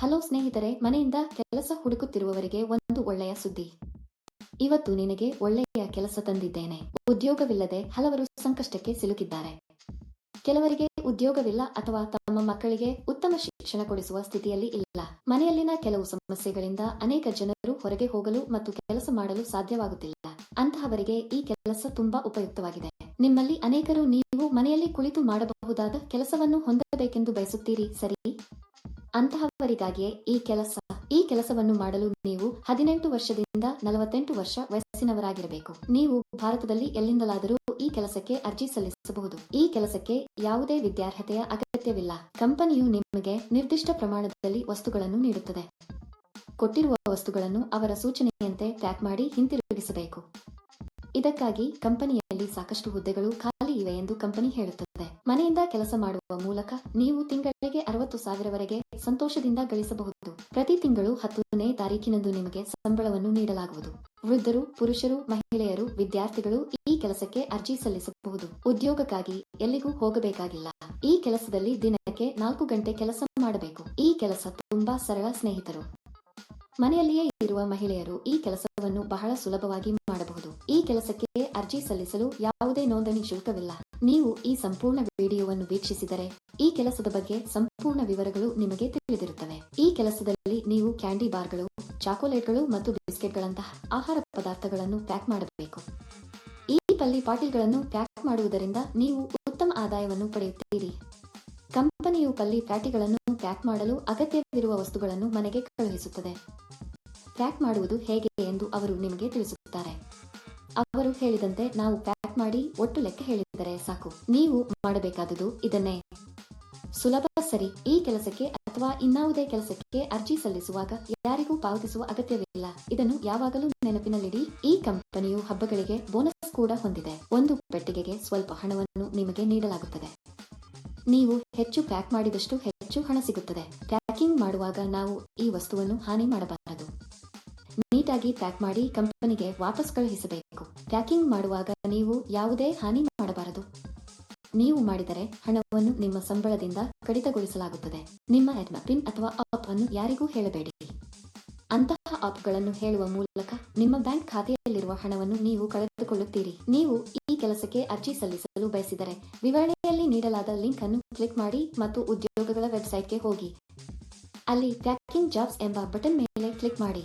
Hello ಸ್ನೇಹಿತರೆ, ಮನೆಯಿಂದ ಕೆಲಸ ಹುಡುಕುತ್ತಿರುವವರಿಗೆ ಒಂದು ಒಳ್ಳೆಯ ಸುದ್ದಿ. ಇವತ್ತು ನಿನಗೆ ಒಳ್ಳೆಯ ಕೆಲಸ ತಂದಿದ್ದೇನೆ. ಉದ್ಯೋಗವಿಲ್ಲದೆ ಹಲವರು ಸಂಕಷ್ಟಕ್ಕೆ ಸಿಲುಕಿದ್ದಾರೆ. ಕೆಲವರಿಗೆ ಉದ್ಯೋಗವಿಲ್ಲ ಅಥವಾ ತಮ್ಮ ಮಕ್ಕಳಿಗೆ ಉತ್ತಮ ಶಿಕ್ಷಣ ಕೊಡಿಸುವ ಸ್ಥಿತಿಯಲ್ಲಿ ಇಲ್ಲ. ಮನೆಯಲ್ಲಿನ ಕೆಲವು ಸಮಸ್ಯೆಗಳಿಂದ ಅನೇಕ ಜನರು ಹೊರಗೆ ಹೋಗಲು ಮತ್ತು ಕೆಲಸ ಮಾಡಲು ಸಾಧ್ಯವಾಗುತ್ತಿಲ್ಲ. ಅಂತಹವರಿಗೆ ಈ ಕೆಲಸ ತುಂಬಾ ಉಪಯುಕ್ತವಾಗಿದೆ. ನಿಮ್ಮಲ್ಲಿ ಅನೇಕರು ನೀವು ಮನೆಯಲ್ಲಿ ಕುಳಿತು ಮಾಡಬಹುದಾದ ಕೆಲಸವನ್ನು ಹೊಂದಬೇಕೆಂದು ಬಯಸುತ್ತೀರಿ, ಸರಿ? ಅಂತಹವರಿಗಾಗಿಯೇ ಈ ಕೆಲಸ, ಈ ಕೆಲಸವನ್ನು ಮಾಡಲು ನೀವು ಹದಿನೆಂಟು ವರ್ಷದಿಂದ ನಲವತ್ತೆಂಟು ವರ್ಷ ವಯಸ್ಸಿನವರಾಗಿರಬೇಕು. ನೀವು ಭಾರತದಲ್ಲಿ ಎಲ್ಲಿಂದಲಾದರೂ ಈ ಕೆಲಸಕ್ಕೆ ಅರ್ಜಿ ಸಲ್ಲಿಸಬಹುದು. ಈ ಕೆಲಸಕ್ಕೆ ಯಾವುದೇ ವಿದ್ಯಾರ್ಹತೆಯ ಅಗತ್ಯವಿಲ್ಲ. ಕಂಪನಿಯು ನಿಮಗೆ ನಿರ್ದಿಷ್ಟ ಪ್ರಮಾಣದಲ್ಲಿ ವಸ್ತುಗಳನ್ನು ನೀಡುತ್ತದೆ. ಕೊಟ್ಟಿರುವ ವಸ್ತುಗಳನ್ನು ಅವರ ಸೂಚನೆಯಂತೆ ಪ್ಯಾಕ್ ಮಾಡಿ ಹಿಂತಿರುಗಿಸಬೇಕು. ಇದಕ್ಕಾಗಿ ಕಂಪನಿಯಲ್ಲಿ ಸಾಕಷ್ಟು ಹುದ್ದೆಗಳು ಖಾಲಿ ಇವೆ ಎಂದು ಕಂಪನಿ ಹೇಳುತ್ತದೆ. ಮನೆಯಿಂದ ಕೆಲಸ ಮಾಡುವ ಮೂಲಕ ನೀವು ತಿಂಗಳಿಗೆ ಅರವತ್ತು ಸಾವಿರವರೆಗೆ ಸಂತೋಷದಿಂದ ಗಳಿಸಬಹುದು. ಪ್ರತಿ ತಿಂಗಳು ಹತ್ತನೇ ತಾರೀಕಿನಂದು ನಿಮಗೆ ಸಂಬಳವನ್ನು ನೀಡಲಾಗುವುದು. ವೃದ್ಧರು, ಪುರುಷರು, ಮಹಿಳೆಯರು, ವಿದ್ಯಾರ್ಥಿಗಳು ಈ ಕೆಲಸಕ್ಕೆ ಅರ್ಜಿ ಸಲ್ಲಿಸಬಹುದು. ಉದ್ಯೋಗಕ್ಕಾಗಿ ಎಲ್ಲಿಗೂ ಹೋಗಬೇಕಾಗಿಲ್ಲ. ಈ ಕೆಲಸದಲ್ಲಿ ದಿನಕ್ಕೆ ನಾಲ್ಕು ಗಂಟೆ ಕೆಲಸ ಮಾಡಬೇಕು. ಈ ಕೆಲಸ ತುಂಬಾ ಸರಳ ಸ್ನೇಹಿತರು. ಮನೆಯಲ್ಲಿಯೇ ಇರುವ ಮಹಿಳೆಯರು ಈ ಕೆಲಸವನ್ನು ಬಹಳ ಸುಲಭವಾಗಿ ಈ ಕೆಲಸಕ್ಕೆ ಅರ್ಜಿ ಸಲ್ಲಿಸಲು ಯಾವುದೇ ನೋಂದಣಿ ಶುಲ್ಕವಿಲ್ಲ. ನೀವು ಈ ಸಂಪೂರ್ಣ ವಿಡಿಯೋವನ್ನು ವೀಕ್ಷಿಸಿದರೆ ಈ ಕೆಲಸದ ಬಗ್ಗೆ ಸಂಪೂರ್ಣ ವಿವರಗಳು ನಿಮಗೆ ತಿಳಿದಿರುತ್ತವೆ. ಈ ಕೆಲಸದಲ್ಲಿ ನೀವು ಕ್ಯಾಂಡಿ ಬಾರ್ಗಳು, ಚಾಕೊಲೇಟ್ಗಳು ಮತ್ತು ಬಿಸ್ಕೆಟ್ಗಳಂತಹ ಆಹಾರ ಪದಾರ್ಥಗಳನ್ನು ಪ್ಯಾಕ್ ಮಾಡಬೇಕು. ಈ ಪಲ್ಲಿ ಪಾಟೀಲ್ಗಳನ್ನು ಪ್ಯಾಕ್ ಮಾಡುವುದರಿಂದ ನೀವು ಉತ್ತಮ ಆದಾಯವನ್ನು ಪಡೆಯುತ್ತೀರಿ. ಕಂಪನಿಯು ಪಲ್ಲಿ ಪ್ಯಾಟಿಗಳನ್ನು ಪ್ಯಾಕ್ ಮಾಡಲು ಅಗತ್ಯವಿರುವ ವಸ್ತುಗಳನ್ನು ಮನೆಗೆ ಕಳುಹಿಸುತ್ತದೆ. ಪ್ಯಾಕ್ ಮಾಡುವುದು ಹೇಗೆ ಎಂದು ಅವರು ನಿಮಗೆ ತಿಳಿಸುತ್ತಾರೆ. ಅವರು ಹೇಳಿದಂತೆ ನಾವು ಪ್ಯಾಕ್ ಮಾಡಿ ಒಟ್ಟು ಲೆಕ್ಕ ಹೇಳಿದರೆ ಸಾಕು. ನೀವು ಮಾಡಬೇಕಾದುದು ಇದನ್ನೇ. ಸುಲಭ ಸರಿ. ಈ ಕೆಲಸಕ್ಕೆ ಅಥವಾ ಇನ್ನಾವುದೇ ಕೆಲಸಕ್ಕೆ ಅರ್ಜಿ ಸಲ್ಲಿಸುವಾಗ ಯಾರಿಗೂ ಪಾವತಿಸುವ ಅಗತ್ಯವಿಲ್ಲ. ಇದನ್ನು ಯಾವಾಗಲೂ ನೆನಪಿನಲ್ಲಿಡಿ. ಈ ಕಂಪನಿಯು ಹಬ್ಬಗಳಿಗೆ ಬೋನಸ್ ಕೂಡ ಹೊಂದಿದೆ. ಒಂದು ಪೆಟ್ಟಿಗೆಗೆ ಸ್ವಲ್ಪ ಹಣವನ್ನು ನಿಮಗೆ ನೀಡಲಾಗುತ್ತದೆ. ನೀವು ಹೆಚ್ಚು ಪ್ಯಾಕ್ ಮಾಡಿದಷ್ಟು ಹೆಚ್ಚು ಹಣ ಸಿಗುತ್ತದೆ. ಪ್ಯಾಕಿಂಗ್ ಮಾಡುವಾಗ ನಾವು ಈ ವಸ್ತುವನ್ನು ಹಾನಿ ಮಾಡಬಾರದು. ನೀಟಾಗಿ ಪ್ಯಾಕ್ ಮಾಡಿ ಕಂಪನಿಗೆ ವಾಪಸ್ ಕಳುಹಿಸಬೇಕು. ಪ್ಯಾಕಿಂಗ್ ಮಾಡುವಾಗ ನೀವು ಯಾವುದೇ ಹಾನಿ ಮಾಡಬಾರದು. ನೀವು ಮಾಡಿದರೆ ಹಣವನ್ನು ನಿಮ್ಮ ಸಂಬಳದಿಂದ ಕಡಿತಗೊಳಿಸಲಾಗುತ್ತದೆ. ನಿಮ್ಮ ಎಡ್ಮ ಪಿನ್ ಅಥವಾ ಆಪ್ ಅನ್ನು ಯಾರಿಗೂ ಹೇಳಬೇಡಿ. ಅಂತಹ ಆಪ್ಗಳನ್ನು ಹೇಳುವ ಮೂಲಕ ನಿಮ್ಮ ಬ್ಯಾಂಕ್ ಖಾತೆಯಲ್ಲಿರುವ ಹಣವನ್ನು ನೀವು ಕಳೆದುಕೊಳ್ಳುತ್ತೀರಿ. ನೀವು ಈ ಕೆಲಸಕ್ಕೆ ಅರ್ಜಿ ಸಲ್ಲಿಸಲು ಬಯಸಿದರೆ ವಿವರಣೆಯಲ್ಲಿ ನೀಡಲಾದ ಲಿಂಕ್ ಅನ್ನು ಕ್ಲಿಕ್ ಮಾಡಿ ಮತ್ತು ಉದ್ಯೋಗಗಳ ವೆಬ್ಸೈಟ್ಗೆ ಹೋಗಿ. ಅಲ್ಲಿ ಪ್ಯಾಕಿಂಗ್ ಜಾಬ್ಸ್ ಎಂಬ ಬಟನ್ ಮೇಲೆ ಕ್ಲಿಕ್ ಮಾಡಿ.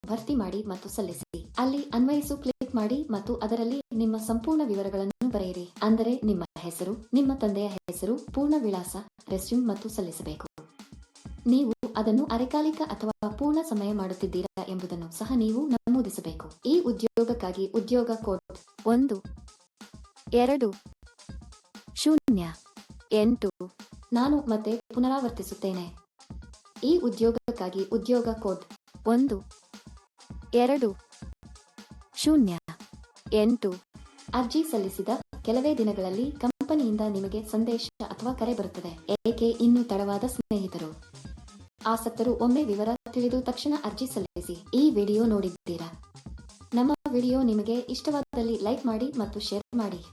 ಭರ್ತಿ ಮಾಡಿ ಮತ್ತು ಸಲ್ಲಿಸಿ. ಅಲ್ಲಿ ಅನ್ವಯಿಸು ಕ್ಲಿಕ್ ಮಾಡಿ ಮತ್ತು ಅದರಲ್ಲಿ ನಿಮ್ಮ ಸಂಪೂರ್ಣ ವಿವರಗಳನ್ನು ಬರೆಯಿರಿ. ಅಂದರೆ ನಿಮ್ಮ ಹೆಸರು, ನಿಮ್ಮ ತಂದೆಯ ಹೆಸರು, ಪೂರ್ಣ ವಿಳಾಸ ರೆಸ್ಯೂಮ್ ಮತ್ತು ಸಲ್ಲಿಸಬೇಕು. ನೀವು ಅದನ್ನು ಅರೆಕಾಲಿಕ ಅಥವಾ ಪೂರ್ಣ ಸಮಯ ಮಾಡುತ್ತಿದ್ದೀರಾ ಎಂಬುದನ್ನು ಸಹ ನೀವು ನಮೂದಿಸಬೇಕು. ಈ ಉದ್ಯೋಗಕ್ಕಾಗಿ ಉದ್ಯೋಗ ಕೋಡ್ ಒಂದು, ಎರಡು, ಶೂನ್ಯ, ಎಂಟು, ನಾನು ಮತ್ತೆ ಪುನರಾವರ್ತಿಸುತ್ತೇನೆ. ಈ ಉದ್ಯೋಗಕ್ಕಾಗಿ ಉದ್ಯೋಗ ಕೋಡ್ ಒಂದು ಎರಡು. ಶೂನ್ಯ. ಎಂಟು. ಅರ್ಜಿ ಸಲ್ಲಿಸಿದ ಕೆಲವೇ ದಿನಗಳಲ್ಲಿ ಕಂಪನಿಯಿಂದ ನಿಮಗೆ ಸಂದೇಶ ಅಥವಾ ಕರೆ ಬರುತ್ತದೆ. ಏಕೆ ಇನ್ನೂ ತಡವಾದ ಸ್ನೇಹಿತರು? ಆಸಕ್ತರು ಒಮ್ಮೆ ವಿವರ ತಿಳಿದು ತಕ್ಷಣ ಅರ್ಜಿ ಸಲ್ಲಿಸಿ. ಈ ವಿಡಿಯೋ ನೋಡಿದ್ದೀರಾ? ನಮ್ಮ ವಿಡಿಯೋ ನಿಮಗೆ ಇಷ್ಟವಾದಲ್ಲಿ ಲೈಕ್ ಮಾಡಿ ಮತ್ತು ಶೇರ್ ಮಾಡಿ.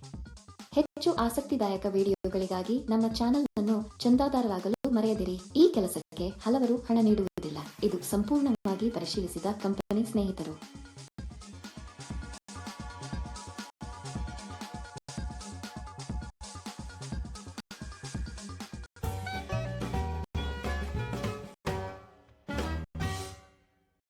ಹೆಚ್ಚು ಆಸಕ್ತಿದಾಯಕ ವಿಡಿಯೋಗಳಿಗಾಗಿ ನಮ್ಮ ಚಾನೆಲ್ ಅನ್ನು ಚಂದಾದಾರರಾಗಲು ಮರೆಯದಿರಿ. ಈ ಕೆಲಸಕ್ಕೆ ಹಲವರು ಹಣ ಇದು ಸಂಪೂರ್ಣವಾಗಿ ಪರಿಶೀಲಿಸಿದ ಕಂಪನಿ ಸ್ನೇಹಿತರು.